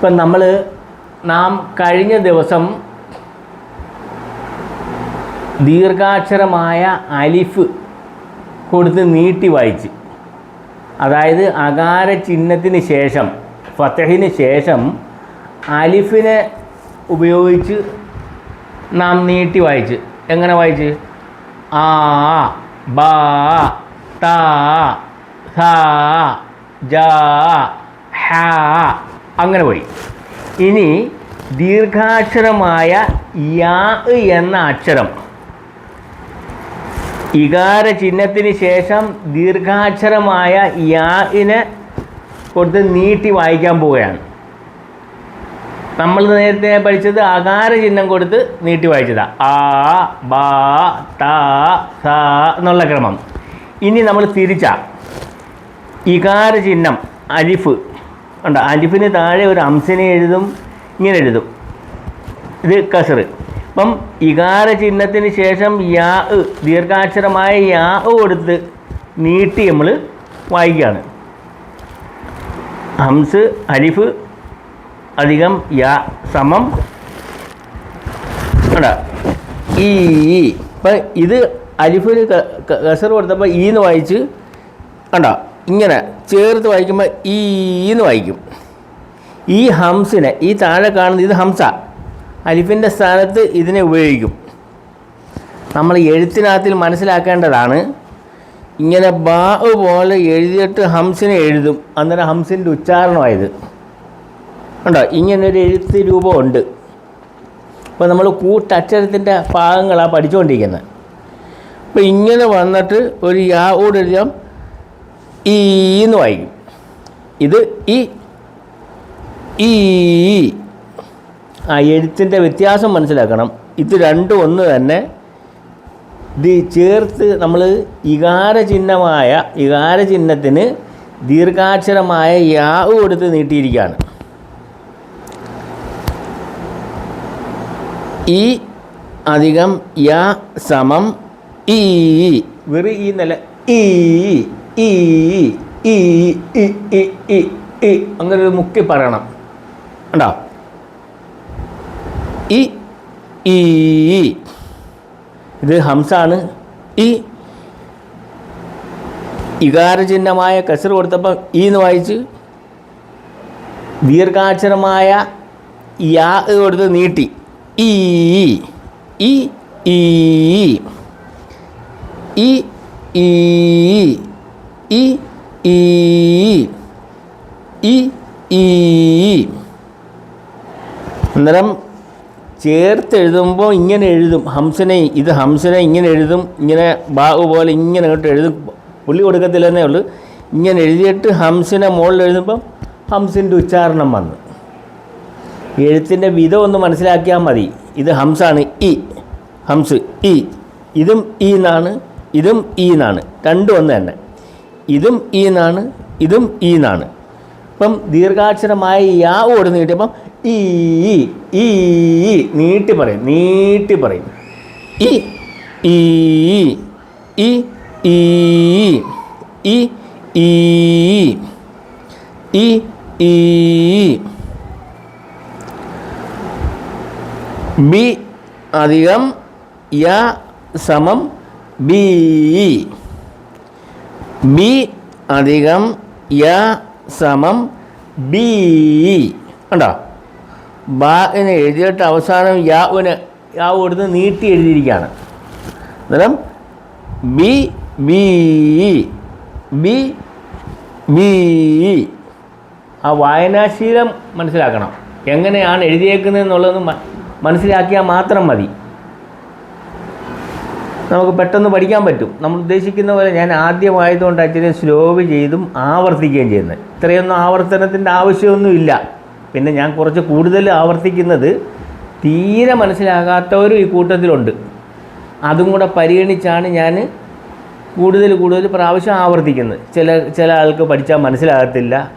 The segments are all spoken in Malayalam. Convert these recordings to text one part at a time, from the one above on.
ഇപ്പം നമ്മൾ നാം കഴിഞ്ഞ ദിവസം ദീർഘാക്ഷരമായ അലിഫ് കൊടുത്ത് നീട്ടി വായിച്ച്. അതായത് അകാര ചിഹ്നത്തിന് ശേഷം ഫത്തഹിന് ശേഷം അലിഫിനെ ഉപയോഗിച്ച് നാം നീട്ടി വായിച്ച്. എങ്ങനെ വായിച്ച്? ആ ബാ താ ഥാ ജാ ഹ അങ്ങനെ പോയി. ഇനി ദീർഘാക്ഷരമായ യാ എന്ന അക്ഷരം. ഇകാര ചിഹ്നത്തിന് ശേഷം ദീർഘാക്ഷരമായ യാഇനെ കൊടുത്ത് നീട്ടി വായിക്കാൻ പോവുകയാണ്. നമ്മൾ നേരത്തെ പഠിച്ചത് അകാര ചിഹ്നം കൊടുത്ത് നീട്ടി വായിച്ചതാണ് ആ ബാ ത സ എന്നുള്ള ക്രമം. ഇനി നമ്മൾ തിരിച്ച. ഇകാര ചിഹ്നം അലിഫ് ഉണ്ട് അലിഫിന് താഴെ ഒരു അംസിനെ എഴുതും ഇങ്ങനെ എഴുതും. ഇത് കസർ. അപ്പം ഇകാര ചിഹ്നത്തിന് ശേഷം യാ ദീർഘാക്ഷരമായ യാ കൊടുത്ത് നീട്ടി നമ്മൾ വായിക്കുകയാണ്. ഹംസ് അലിഫ് അധികം യാ സമം. കണ്ടാ? ഈ ഇപ്പം ഇത് അലിഫിന് കസർ കൊടുത്തപ്പോൾ ഈ എന്ന് വായിച്ച് കണ്ടോ? ഇങ്ങനെ ചേർത്ത് വായിക്കുമ്പോൾ ഈ വായിക്കും. ഈ ഹംസിനെ ഈ താഴെ കാണുന്നത് ഇത് ഹംസ. അലിഫിന്റെ സ്ഥാനത്ത് ഇതിനെ ഉപയോഗിക്കും. നമ്മൾ എഴുത്തിനകത്തിൽ മനസ്സിലാക്കേണ്ടതാണ് ഇങ്ങനെ ബാ പോലെ എഴുതിയിട്ട് ഹംസിനെ എഴുതും. അന്നേരം ഹംസിന്റെ ഉച്ചാരണമായത്. ഉണ്ടോ ഇങ്ങനൊരു എഴുത്ത് രൂപമുണ്ട് അപ്പോൾ നമ്മൾ കൂട്ടക്ഷരത്തിന്റെ ഭാഗങ്ങളാണ് പഠിച്ചുകൊണ്ടിരിക്കുന്നത്. അപ്പോൾ ഇങ്ങനെ വന്നിട്ട് ഒരു യാ കൂടെ എഴുതാം. ഈ എന്ന് വായിക്കും. ഇത് ഈ ആ എഴുത്തിന്റെ വ്യത്യാസം മനസ്സിലാക്കണം. ഇത് രണ്ടും ഒന്ന് തന്നെ. ഇത് ചേർത്ത് നമ്മൾ ഇകാരചിഹ്നമായ ഇകാരചിഹ്നത്തിന് ഇകാര ചിഹ്നത്തിന് ദീർഘാക്ഷരമായ യാവ് കൊടുത്ത് നീട്ടിയിരിക്കുകയാണ്. ഈ അധികം യാ സമം ഈ വെറി ഈ നില ഈ. ഈ ഈ ഇ ഇ ഈ ഈ അങ്ങനെ ഒരു മുക്കി പറയണം. ഉണ്ടോ ഈ ഈ ഇത് ഹംസാണ്. ഈ ഇകാരചിഹ്നമായ കസർ കൊടുത്തപ്പം ഈ എന്ന് വായിച്ച് ദീർഘാക്ഷരമായ യാ കൊടുത്ത് നീട്ടി. ഈ. ഈ ഈ ഈ. ഈ ഈ ഇ. ഈ അന്നേരം ചേർത്ത് ഇങ്ങനെ എഴുതും. ഹംസനെ ഇത് ഹംസനെ ഇങ്ങനെ എഴുതും. ഇങ്ങനെ ബാഹു പോലെ ഇങ്ങനെ അങ്ങോട്ട് എഴുതും. പുള്ളി കൊടുക്കത്തില്ലെന്നേ ഉള്ളൂ. ഇങ്ങനെ എഴുതിയിട്ട് ഹംസിനെ മുകളിൽ എഴുതുമ്പം ഹംസിന്റെ ഉച്ചാരണം വന്നു. എഴുത്തിന്റെ വിധം ഒന്ന് മനസ്സിലാക്കിയാൽ മതി. ഇത് ഹംസാണ്. ഇ ഹംസ് ഇ. ഇതും ഈ എന്നാണ്. ഇതും ഈ എന്നാണ്. രണ്ടും ഒന്ന് തന്നെ. ഇതും ഈ എന്നാണ് ഇതും ഈ എന്നാണ് ഇപ്പം ദീർഘാക്ഷരമായ യാ ഓട് നീട്ടിയപ്പം ഈ ഈ, ഈ ഈ നീട്ടി പറയും നീട്ടി പറയും. ഈ ഈ ഈ ഈ ഈ ഈ ഈ ഈ ബി അധികം യ സമം ബി ബി അധികം യ സമം ബി. ഉണ്ടോ ബാന് എഴുതിയിട്ട് അവസാനം യാവിന് യാവ് കൊടുത്ത് നീട്ടി എഴുതിയിരിക്കുകയാണ്. അന്നേരം ബി ബി ബി ബി. ആ വായനാശീലം മനസ്സിലാക്കണം. എങ്ങനെയാണ് എഴുതിയേക്കുന്നത് എന്നുള്ളത് മനസ്സിലാക്കിയാൽ മാത്രം മതി. നമുക്ക് പെട്ടെന്ന് പഠിക്കാൻ പറ്റും. നമ്മൾ ഉദ്ദേശിക്കുന്ന പോലെ ഞാൻ ആദ്യമായതുകൊണ്ട് അച്ഛനെ സ്ലോവ് ചെയ്തും ആവർത്തിക്കുകയും ചെയ്യുന്നത്. ഇത്രയൊന്നും ആവർത്തനത്തിന്റെ ആവശ്യമൊന്നുമില്ല. പിന്നെ ഞാൻ കുറച്ച് കൂടുതൽ ആവർത്തിക്കുന്നത് തീരെ മനസ്സിലാകാത്തവരും ഈ കൂട്ടത്തിലുണ്ട്. അതും കൂടെ പരിഗണിച്ചാണ് ഞാൻ കൂടുതൽ കൂടുതൽ പ്രാവശ്യം ആവർത്തിക്കുന്നത്. ചില ചില ആൾക്ക് പഠിച്ചാൽ മനസ്സിലാകത്തില്ല.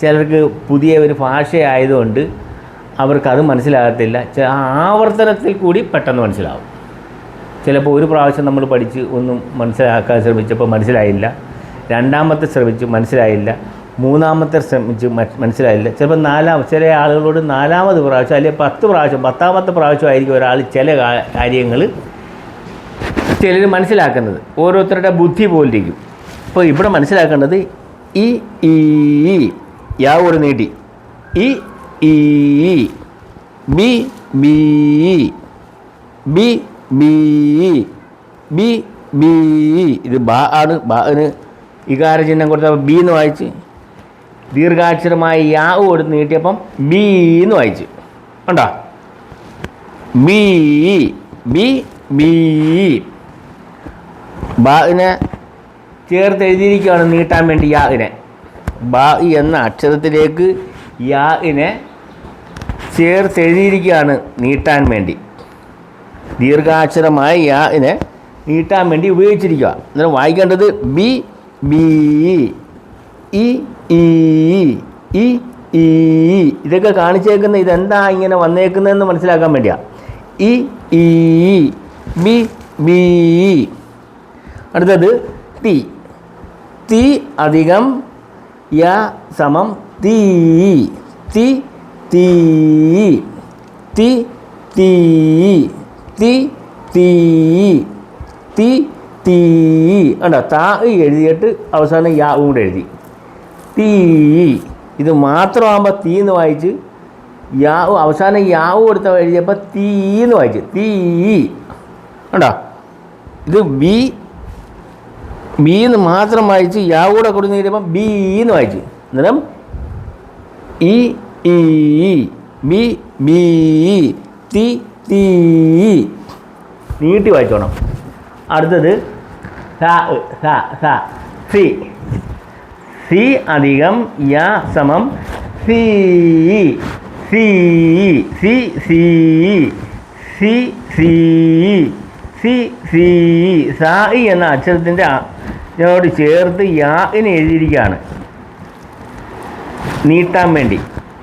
ചിലർക്ക് പുതിയ ഒരു ഭാഷയായതുകൊണ്ട് അവർക്കത് മനസ്സിലാകത്തില്ല. ആവർത്തനത്തിൽ കൂടി പെട്ടെന്ന് മനസ്സിലാവും. ചിലപ്പോൾ ഒരു പ്രാവശ്യം നമ്മൾ പഠിച്ച് ഒന്നും മനസ്സിലാക്കാൻ ശ്രമിച്ചപ്പോൾ മനസ്സിലായില്ല. രണ്ടാമത്തെ ശ്രമിച്ചു മനസ്സിലായില്ല. മൂന്നാമത്തെ ശ്രമിച്ച് മനസ്സിലായില്ല. ചിലപ്പോൾ നാലാം ചില ആളുകളോട് നാലാമത് പ്രാവശ്യം അല്ലെങ്കിൽ പത്ത് പ്രാവശ്യം പത്താമത്തെ പ്രാവശ്യം ആയിരിക്കും ഒരാൾ ചില കാര്യങ്ങൾ ചിലർ മനസ്സിലാക്കുന്നത്. ഓരോരുത്തരുടെ ബുദ്ധി പോലിരിക്കും. അപ്പോൾ ഇവിടെ മനസ്സിലാക്കേണ്ടത് ഈ ഈ യാ ഒരു നീട്ടി. ഈ ഈ ബി ബി ബി ബി ബി ബി ഇത് ബാ ആണ് ബാന് ഇകാര ചിഹ്നം കൊടുത്തപ്പോൾ ബി എന്ന് വായിച്ച്. ദീർഘാക്ഷരമായ യാവ് കൊടുത്ത് നീട്ടിയപ്പം ബി എന്ന് വായിച്ച്. കണ്ടോ? ബി ബി ബി. ബാനെ ചേർത്ത് എഴുതിയിരിക്കുകയാണ് നീട്ടാൻ വേണ്ടി യാഇനെ ബാ എന്ന അക്ഷരത്തിലേക്ക് യാഇനെ ചേർത്ത് എഴുതിയിരിക്കുകയാണ് നീട്ടാൻ വേണ്ടി. ദീർഘാക്ഷരമായ ഇതിനെ നീട്ടാൻ വേണ്ടി ഉപയോഗിച്ചിരിക്കുക. അന്നേരം വായിക്കേണ്ടത് ബി ബി ഇ ഇ ഇ ഈ ഇതൊക്കെ കാണിച്ചേക്കുന്ന ഇതെന്താ ഇങ്ങനെ വന്നേക്കുന്നതെന്ന് മനസ്സിലാക്കാൻ വേണ്ടിയാ. ഇ ഇ ബി ബി അടുത്തത് തി തി അധികം യ സമം തീ തി തീ തി തീ തി തീ തി തീ. കണ്ടോ? താ എഴുതിയിട്ട് അവസാനം യാ കൂടെ എഴുതി. തീ. ഇത് മാത്രമാകുമ്പോൾ തീ എന്ന് വായിച്ച് യാവ് അവസാനം യാവ് കൊടുത്ത എഴുതിയപ്പോൾ തീ എന്ന് വായിച്ച്. തീ. കണ്ടോ? ഇത് ബി ബി എന്ന് മാത്രം വായിച്ച് യാ കൂടെ കൊടുത്ത് കഴിയുമ്പോൾ ബി എന്ന് വായിച്ച്. അന്നേരം ഇ ഇ ബി ബി തി തീ നീട്ടി വായിച്ചോണം. അടുത്തത് സ സ സ സി. സി അധികം യ സമം സി. സി സി സി സി സി സി സി സായി എന്ന അക്ഷരത്തിന്റെ ഇതിനോട് ചേർത്ത് യാന് എഴുതിയിരിക്കുകയാണ്. നീട്ടാൻ വേണ്ടി.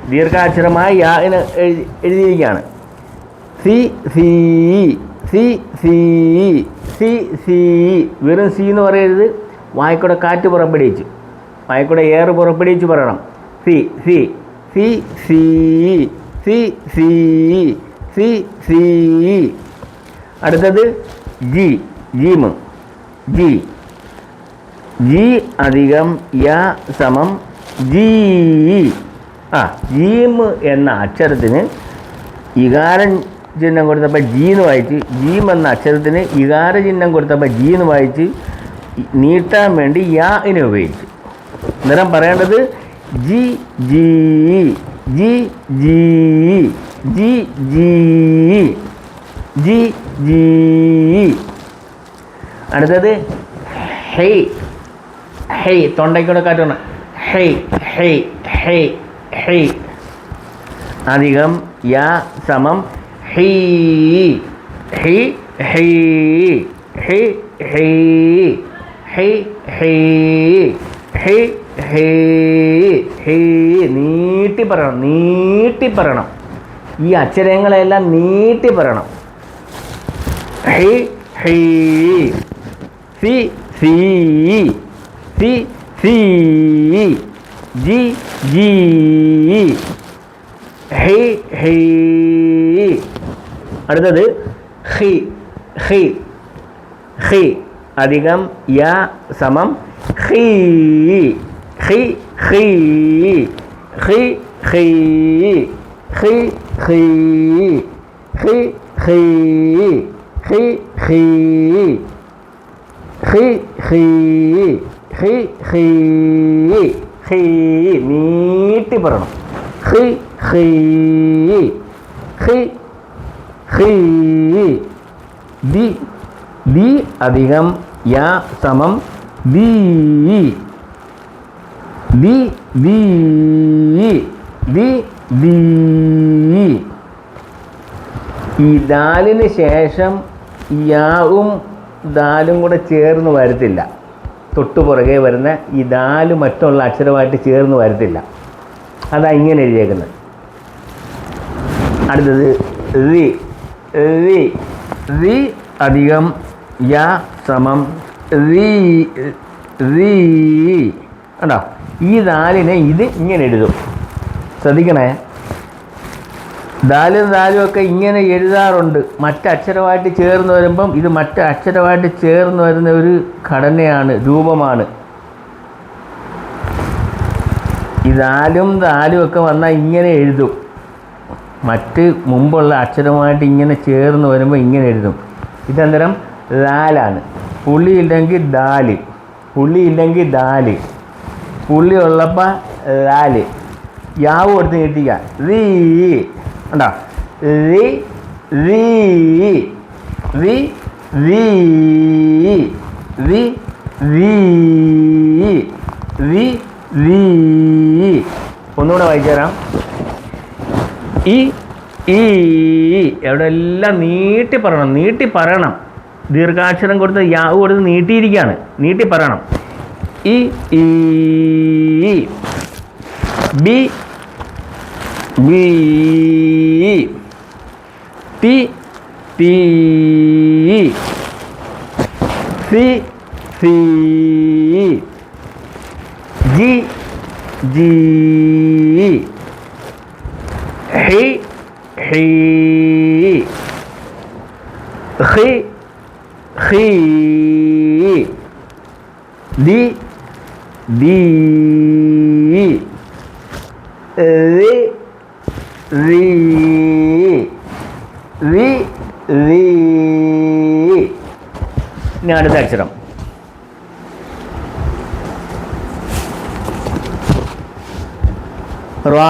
ദീർഘാക്ഷരമായ യാന് എഴുതി എഴുതിയിരിക്കുകയാണ്. സി സി സി സി സി സി വെറും സി എന്ന് പറയരുത് വായിക്കൂടെ കാറ്റ് പുറപ്പെടുവിച്ചു വായിക്കൂടെ എയർ പുറപ്പെടുവിച്ച് പറയണം സി സി സി സി സി സി സി സി അടുത്തത് ജി ജീമ് ജി ജി അധികം യ സമം ജി ആ ജീമ് എന്ന അക്ഷരത്തിന് ഇകാരൻ ചിഹ്നം കൊടുത്തപ്പോൾ ജി എന്ന് വായിച്ച് ജീം എന്ന അക്ഷരത്തിന് ഇകാര ചിഹ്നം കൊടുത്തപ്പോൾ ജി എന്ന് വായിച്ച് നീട്ടാൻ വേണ്ടി യാ ഇനി ഉപയോഗിച്ചു. അന്നേരം പറയേണ്ടത് ജി ജി ജി ജി ജി ജി ജി ജി അടുത്തത് ഹെയ് ഹെയ് തൊണ്ടയ്ക്കൂടെ കാറ്റണം. ഹെയ് ഹെയ് ഹെയ് ഹെയ് അധികം യാ സമം ഹീ ഹി ഹീ ഹി ഹീ ഹി നീട്ടി പറയണം നീട്ടി പറയണം ഈ അക്ഷരങ്ങളെല്ലാം നീട്ടി പറയണം സി സി സി ജി ജി ഹേ ഹി അടുത്തത് ഹി ഹി ഹി അധികം യ സമം ഹി ഹി ഹി ഹി ഹി ഹി ഹി ഹി ഹി ഹി ഹി ഹി ഹി ഹി ഹി ഹി നീട്ടി പറയണം ഹി ഹി ഹി ദി ദി അധികം യാ സമം ദീ ദി ദീ ദി ദീ ഈ ദാലിന് ശേഷം യാവും ദാലും കൂടെ ചേർന്ന് വരത്തില്ല. തൊട്ടു പുറകെ വരുന്ന ഈ ദാൽ മറ്റുള്ള അക്ഷരമായിട്ട് ചേർന്ന് വരത്തില്ല. അതാ ഇങ്ങനെ എഴുതിയേക്കുന്നത്. അടുത്തത് റി. റി റി അധികം യ സമം റീ റീ കണ്ടോ? ഈ ദാലിനെ ഇത് ഇങ്ങനെ എഴുതും. ശ്രദ്ധിക്കണേ. ദാലും ദാലും ഒക്കെ ഇങ്ങനെ എഴുതാറുണ്ട്. മറ്റക്ഷരമായിട്ട് ചേർന്ന് വരുമ്പം ഇത് മറ്റ് അക്ഷരമായിട്ട് ചേർന്ന് വരുന്ന ഒരു ഘടനയാണ് രൂപമാണ്. ഈ ദാലും ദാലും ഒക്കെ വന്നാൽ ഇങ്ങനെ എഴുതും. മറ്റ് മുമ്പുള്ള അക്ഷരമായിട്ട് ഇങ്ങനെ ചേർന്ന് വരുമ്പോൾ ഇങ്ങനെ എഴുതും. ഇതന്നേരം ലാലാണ്. പുള്ളി ഇല്ലെങ്കിൽ ദാൽ. പുള്ളി ഇല്ലെങ്കിൽ ദാൽ. പുള്ളി ഉള്ളപ്പോൾ ലാൽ. യാവ് കൊടുത്ത് നീട്ടിക്കുക റീ. കണ്ടോ? റീ റീ റീ റീ റീ റീ റീ റീ. ഒന്നുകൂടെ വായിച്ചു തരാം. ഈ ഈ എവിടെ എല്ലാം നീട്ടി പറയണം നീട്ടി പറയണം. ദീർഘാക്ഷരം കൊടുത്ത് യാവ് കൊടുത്ത് നീട്ടിയിരിക്കുകയാണ് നീട്ടി പറയണം. ഈ ഈ ബി ബി ടി ടി സി സി ജി ജി ഹി ഹി ഹി ഹി ദി ദി റി റി റി റി. ഇനി അടുത്ത അക്ഷരം റാ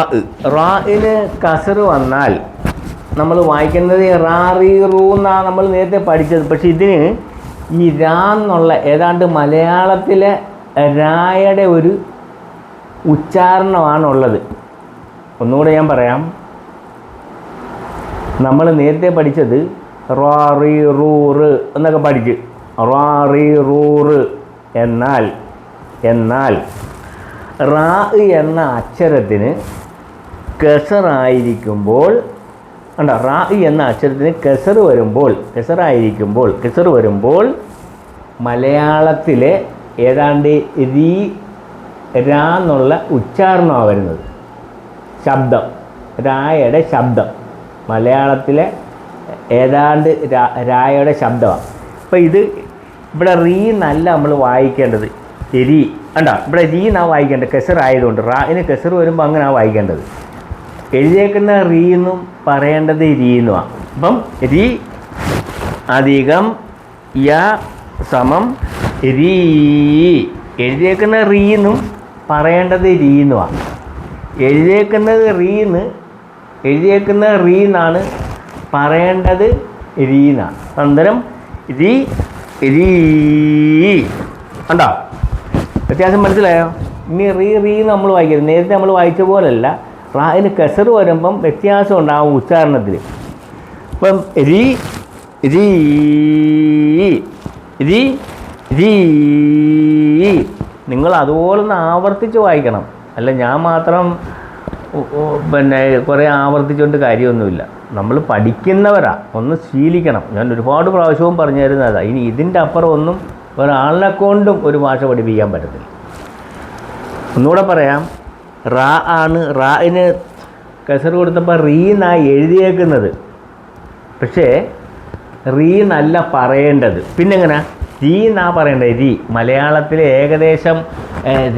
റാഇന് കസർ വന്നാൽ നമ്മൾ വായിക്കുന്നത് റാ റീ റൂ എന്നാണ് നമ്മൾ നേരത്തെ പഠിച്ചത്. പക്ഷെ ഇതിന് ഈ രാ എന്നുള്ള ഏതാണ്ട് മലയാളത്തിലെ രായുടെ ഒരു ഉച്ചാരണമാണുള്ളത്. ഒന്നുകൂടെ ഞാൻ പറയാം. നമ്മൾ നേരത്തെ പഠിച്ചത് റാ റീ റൂറ് എന്നൊക്കെ പഠിച്ച്. റാ റീ റൂറ് എന്നാൽ എന്നാൽ റാ എന്ന അക്ഷരത്തിന് കെസറായിരിക്കുമ്പോൾ അണ്ട റാ എന്ന അക്ഷരത്തിന് കെസർ വരുമ്പോൾ കെസറായിരിക്കുമ്പോൾ കെസർ വരുമ്പോൾ മലയാളത്തിലെ ഏതാണ്ട് രീ രാ എന്നുള്ള ഉച്ചാരണമാണ് വരുന്നത്. ശബ്ദം. രായയുടെ ശബ്ദം. മലയാളത്തിലെ ഏതാണ്ട് രായയുടെ ശബ്ദമാണ്. അപ്പോൾ ഇത് ഇവിടെ റീ എന്നല്ല നമ്മൾ വായിക്കേണ്ടത്. രീ അണ്ട ഇവിടെ രീ എന്നാ വായിക്കേണ്ടത്. കെസർ ആയതുകൊണ്ട്. റാ ഇനി കെസർ വരുമ്പോൾ അങ്ങനെ വായിക്കേണ്ടത്. എഴുതിയേക്കുന്ന റീ എന്നും പറയേണ്ടത് രീ എന്നുമാണ് അപ്പം രീ അധികം യ സമം രീ. എഴുതിയേക്കുന്ന റീ എന്നും പറയേണ്ടത് രീ എന്നുമാണ് എഴുതിയേക്കുന്നത് റീ എന്ന് എഴുതിയേക്കുന്ന റീ എന്നാണ് പറയേണ്ടത് രീ എന്നാണ് അന്നേരം രീ രീ. കണ്ടോ? വ്യത്യാസം മനസ്സിലായോ? ഇനി റീ റീ നമ്മൾ വായിക്കരുത്. നേരത്തെ നമ്മൾ വായിച്ച പോലല്ല. റായിൽ കെസർ വരുമ്പം വ്യത്യാസം ഉണ്ടാവും ഉച്ചാരണത്തിൽ ഇപ്പം രീ രീ രീ രീ നിങ്ങൾ അതുപോലെ ഒന്ന് ആവർത്തിച്ച് വായിക്കണം. അല്ല ഞാൻ മാത്രം പിന്നെ കുറേ ആവർത്തിച്ചുകൊണ്ട് കാര്യമൊന്നുമില്ല. നമ്മൾ പഠിക്കുന്നവരാ. ഒന്ന് ശീലിക്കണം. ഞാൻ ഒരുപാട് പ്രാവശ്യവും പറഞ്ഞു തരുന്നതാണ് ഇനി ഇതിന്റെ അപ്പുറം ഒന്നും ഒരാളിനെ കൊണ്ടും ഒരു ഭാഷ പഠിപ്പിക്കാൻ പറ്റത്തില്ല. ഒന്നുകൂടെ പറയാം. റാ ആണ് റായിന് കസർ കൊടുത്തപ്പോൾ റീ എന്നാ എഴുതിയേക്കുന്നത്. പക്ഷേ റീ എന്നല്ല പറയേണ്ടത്. പിന്നെങ്ങനെ? രീ എന്നാ പറയേണ്ടത്. രീ മലയാളത്തിൽ ഏകദേശം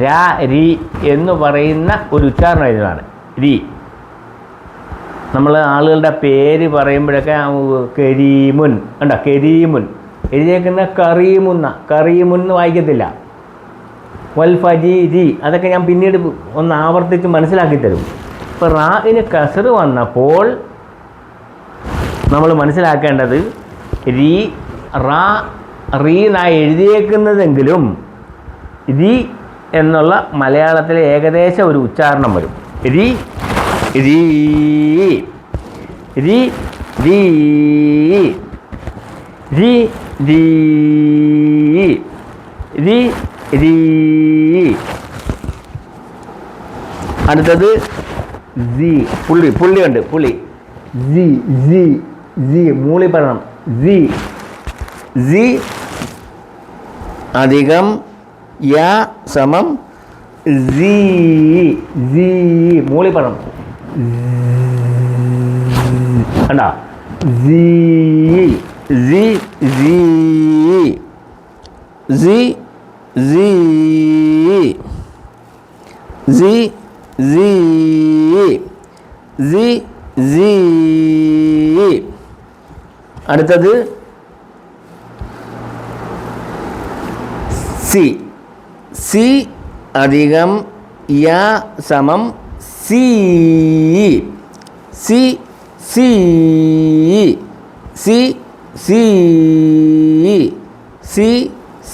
രാ രീ എന്ന് പറയുന്ന ഒരു ഉച്ചാരണം ഇതിനാണ് രീ. നമ്മൾ ആളുകളുടെ പേര് പറയുമ്പോഴൊക്കെ കരീമുൻ ഉണ്ടോ കരീമുൻ. എഴുതിയേക്കുന്ന കറിയുമുന്ന് എന്ന് വായിക്കത്തില്ല. വൽ ഫജീരി അതൊക്കെ ഞാൻ പിന്നീട് ഒന്ന് ആവർത്തിച്ച് മനസ്സിലാക്കി തരും ഇപ്പോൾ റാഇന് കസർ വന്നപ്പോൾ നമ്മൾ മനസ്സിലാക്കേണ്ടത് രീ റാ റീ എന്നാ എഴുതിയേക്കുന്നതെങ്കിലും രീ എന്നുള്ള മലയാളത്തിലെ ഏകദേശം ഒരു ഉച്ചാരണം വരും. രീ രീ രീ രീ தி தி தி அடுத்தது ஜி புள்ளி புள்ளி உண்டு புள்ளி. ஜி ஜி ஜி மூளை படம் ஜி ஜி அதிகம் யா சமம் ஜி ஜி மூளை படம் அண்டா ஜி സി സി സി സി സി സി സി സി അടുത്തത് സി സി അധികം യ സമം സി സി സി സി സി സി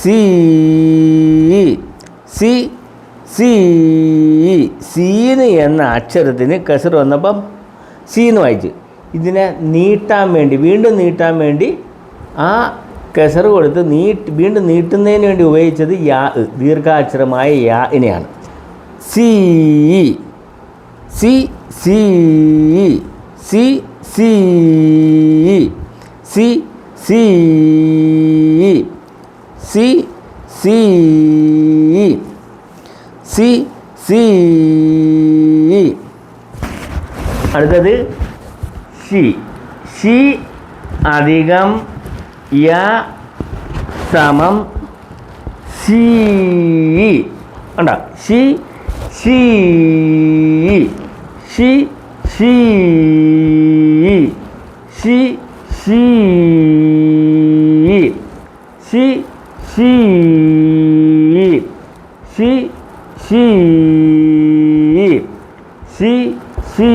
സി സി സി സീന് എന്ന അക്ഷരത്തിന് കസർ വന്നപ്പം സീന്ന് വായിച്ച്. ഇതിനെ നീട്ടാൻ വേണ്ടി വീണ്ടും നീട്ടാൻ വേണ്ടി ആ കെസർ കൊടുത്ത് നീട്ട് വീണ്ടും നീട്ടുന്നതിന് വേണ്ടി ഉപയോഗിച്ചത് യാ ദീർഘാക്ഷരമായ യാ ഇനെയാണ്. സി സി സി സി സി சி சி சி சி சி சி அடுத்தது ஷி ஷி அதிகம் ய சமம் ஷி வேண்டா ஷி ஷி ஷி ஷி ஷி ഷീ ഷി ഷീ ഷി ഷീ ഷി ഷീ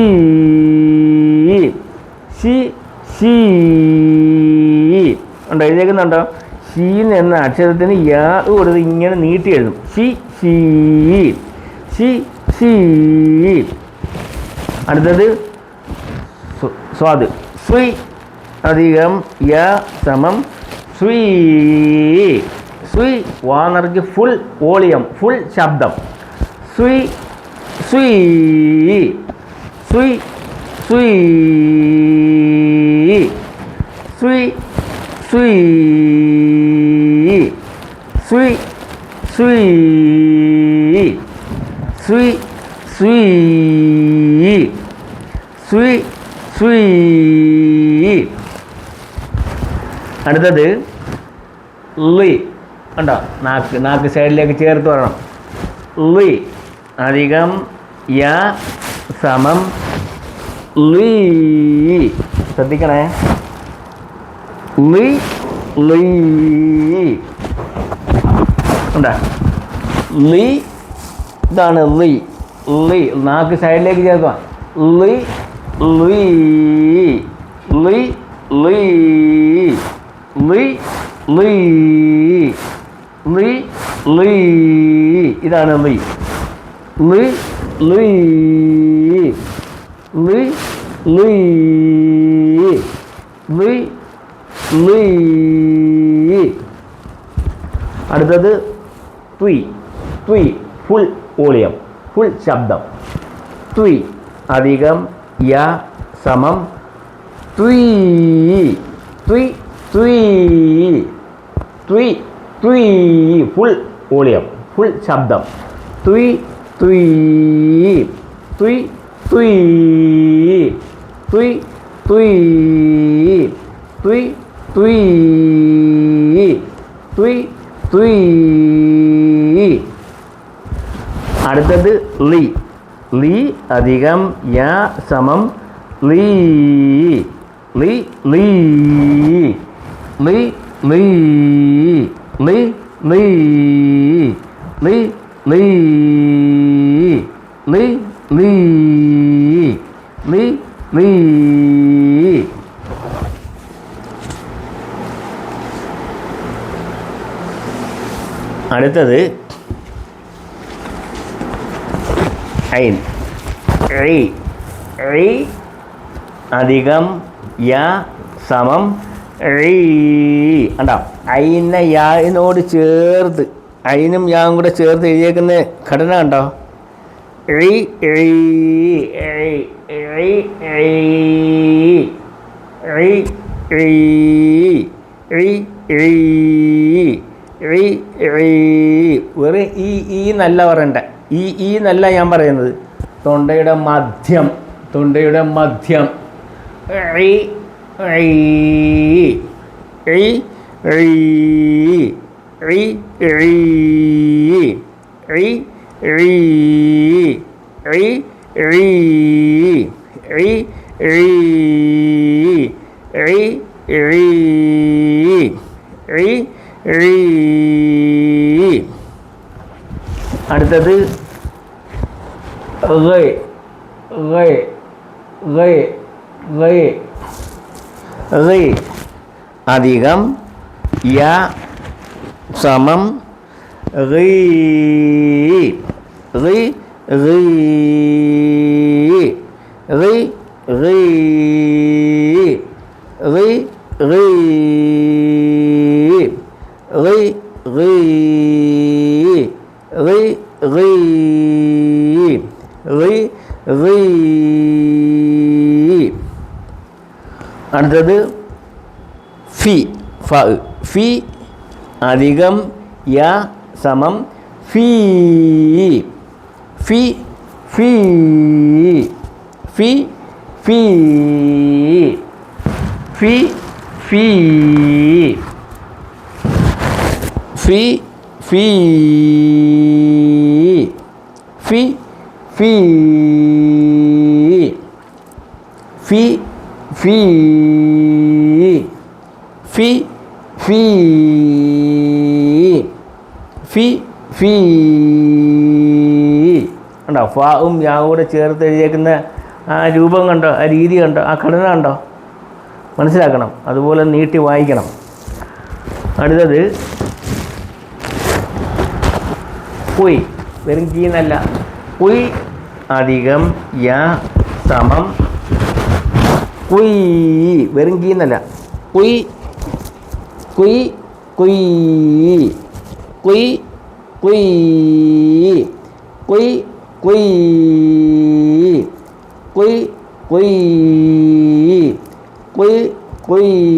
ഷി ഷീ ഉണ്ടോ എഴുതിയേക്കുന്നുണ്ടോ? ഷീൻ എന്ന അക്ഷരത്തിന് യാ കൊടുത്ത് ഇങ്ങനെ നീട്ടി എഴുതും. ഷി ഷീ ഷി ഷീ അടുത്തത് സ്വാദ്. സ്വി അധികം യ സമം സ്വീ സ്വി വാന്നറിക്ക് ഫുൾ വോളിയം ഫുൾ ശബ്ദം സ്വി സ്വീ സ്വി സ്വീ സ്വി സ്വീ സ്വി സ്വീ സ്വി സ്വീ സ്വി സ്വീ അടുത്തത് ലി കണ്ടോ? നാക്ക് നാക്ക് സൈഡിലേക്ക് ചേർത്ത് വരണം. ലി അധികം യ സമം ലീ ശ്രദ്ധിക്കണേ. ലി ലീ ഉണ്ടോ ലി ഇതാണ് ലി ലി നാക്ക് സൈഡിലേക്ക് ചേർക്കുക ലി ലീ ലി ലീ மெய் மெய் மெய் மெய் இதான மெய் மெய் மெய் மெய் மெய் மெய் மெய் அடுத்தது துய் துய் ஃபுல் ஊழியம் ஃபுல் சப்தம். துய் அதிகம் ய சமம். துய் துய் ത്വീ ത്വി ത്വീ ഫുൾ വോളിയം ഫുൾ ശബ്ദം ത്വി ത്വീ ത്വി ത്വീ ത്വി ത്വീ ത്വി ത്വീ ത്വി ത്വീ അടുത്തത് ലി ലി അധികം യ സമം ലീ ലി ലീ ലി ലീ ലി ലീ ലി ലീ ലി ലീ ലി ലീ അടുത്തത് ഐൻ ഐ ഐ അധികം യ സമം ഐ കണ്ടോ ഐനെ യാനോട് ചേർത്ത് അയിനും യാവും കൂടെ ചേർത്ത് എഴുതിയേക്കുന്ന ഘടന കണ്ടോ എഴി എഴി എഴി എഴി എഴി എഴി എഴി എഴി എഴി ഐ വെറും ഈ ഈ നല്ല പറയണ്ട ഈ ഈ നല്ല ഞാൻ പറയുന്നത് തൊണ്ടയുടെ മധ്യം തൊണ്ടയുടെ മധ്യം ഐ, அடுத்தது غي غي غي غي ரி அதிகம் ய சமம் ரி ரி ரி. അടുത്തത് ഫി ഫ ഫി അധികം യ സമം ഫീ ഫി ഫീ ഫി ഫീ ഫി ഫീ ഫി ഫീ ഫി ഫീ ഫി ഫീ ഫി ഫീ ഫി ഫീ കണ്ടോ? ഫാവും യാവും കൂടെ ചേർത്ത് എഴുതിയേക്കുന്ന ആ രൂപം കണ്ടോ? ആ രീതി കണ്ടോ? ആ ഘടന കണ്ടോ? മനസ്സിലാക്കണം. അതുപോലെ നീട്ടി വായിക്കണം. അടുത്തത് കുയ് വെറും കീന്നല്ല. പൊയ് അധികം യ സമം കുയ് വെറും കീ എന്നല്ല കുയ് കുയ് കുയ് കുയ് കുയ് കുയ് കുയ് കുയ് കുയ് കുയ് കുയ്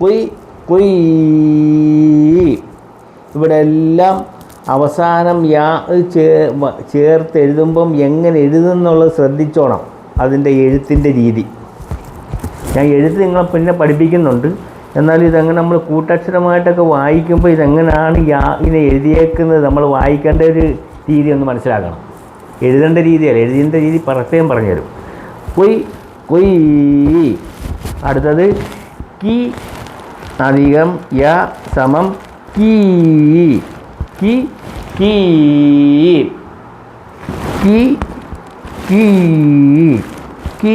കുയ് കുയ് ഇവിടെ എല്ലാം അവസാനം യാ ചേർ ചേർത്ത് എഴുതുമ്പം എങ്ങനെ എഴുതുന്നുള്ളത് ശ്രദ്ധിച്ചോണം അതിന്റെ എഴുത്തിന്റെ രീതി. ഞാൻ എഴുത്ത് നിങ്ങളെ പിന്നെ പഠിപ്പിക്കുന്നുണ്ട്. എന്നാൽ ഇതെങ്ങനെ നമ്മൾ കൂട്ടക്ഷരമായിട്ടൊക്കെ വായിക്കുമ്പോൾ ഇതെങ്ങനെയാണ് യാ ഇതിനെ എഴുതിയേക്കുന്നത്? നമ്മൾ വായിക്കേണ്ട ഒരു രീതി ഒന്ന് മനസ്സിലാക്കണം. എഴുതേണ്ട രീതിയല്ല എഴുതേണ്ട രീതി പ്രത്യേകം പറഞ്ഞുതരും. കൊയ് കൊയ് അടുത്തത് കി അധികം യ സമം കീ കി കീ. കി കീ കി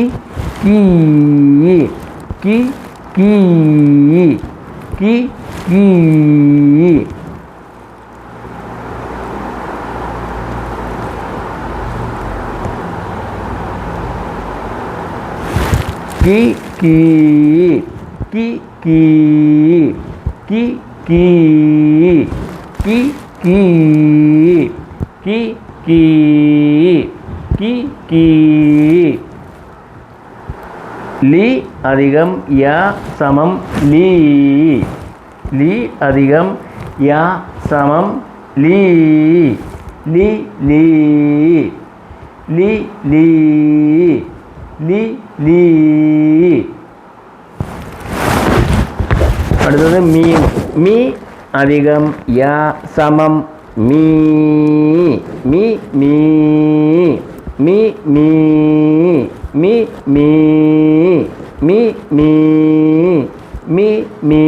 കീ കി കീ കി കീ കി കീ കി കീ കി കീ കി കീ കി കീ கி கீ. லி அதிகம் யா சமம் லீ. லி அதிகம் யா சமம் லீ. லி லீ. லி லீ. லி லீ. அடுத்தது மீ. மீ அதிகம் யா சமம் மீ. மீ மீ. മീ മീ മീ മീ മീ മീ മീ മീ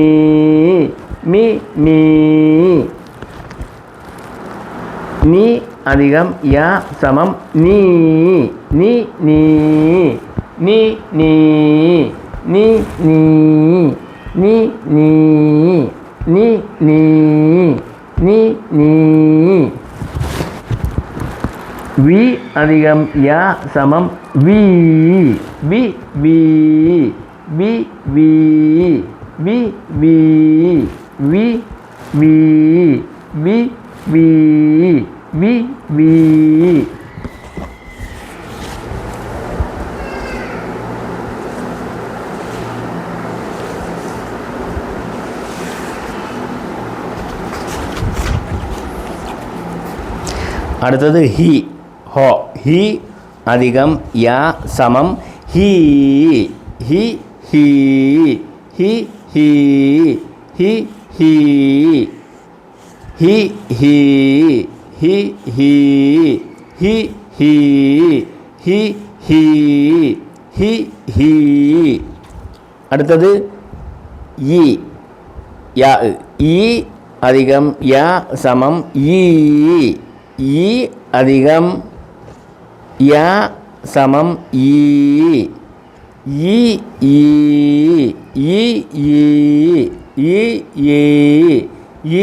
മീ മീ നീ അധികം യ സമം നീ നീ നീ നീ നീ നീ നീ നീ നീ നീ നീ നീ നീ வி அதிகம் ய சமம் வி. வி வி. வி வி. வி வி. வி வி. வி வி. வி வி. அடுத்தது ஹி. ഹോ ഹി അധികം യാ സമം ഹീ ഹി ഹീ ഹി ഹീ ഹി ഹീ ഹി ഹീ ഹി ഹീ ഹി ഹീ ഹി ഹീ ഹി ഹീ അടുത്തത് ഈ യാ ഈ അധികം യാ സമം ഈ ഈ അധികം യാ സമം ഈ. ഈ ഈ ഈ ഈ ഈ ഈ ഈ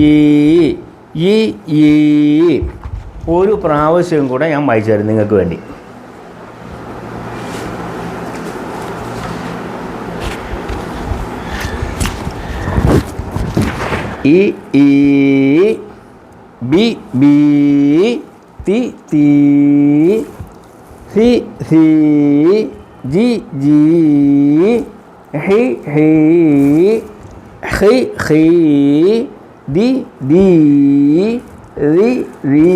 ഈ ഈ ഈ. ഒരു പ്രാവശ്യം കൂടെ ഞാൻ വായിച്ചു നിങ്ങൾക്ക് വേണ്ടി. ഇ ഈ ബി ബി തി തി ഹി ഹി ജി ജി ഹി ഹി ഹി ഹി ദി ദി റി റി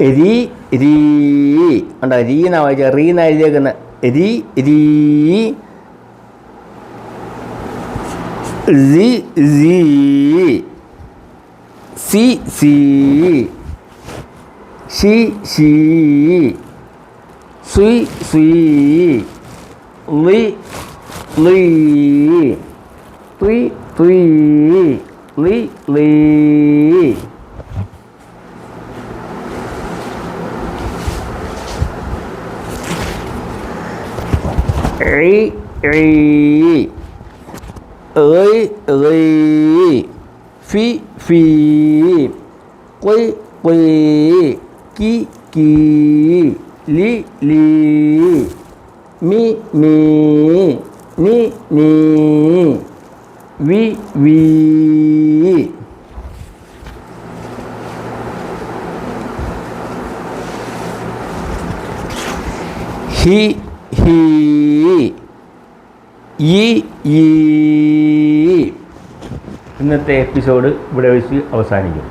രി രീ. ഉണ്ടോ രീ എന്നാ വായിച്ചാൽ റീ എന്നാ 里里，里里，西西，西西，水水，里里，对对，里里。ரி ரி ஏய் ஏய் ஃபி ஃபி கொய் கொய் கி கி லி லி மி மீ நி நீ வி வி he he ഇന്നത്തെ എപ്പിസോഡ് ഇവിടെ വെച്ച് അവസാനിക്കും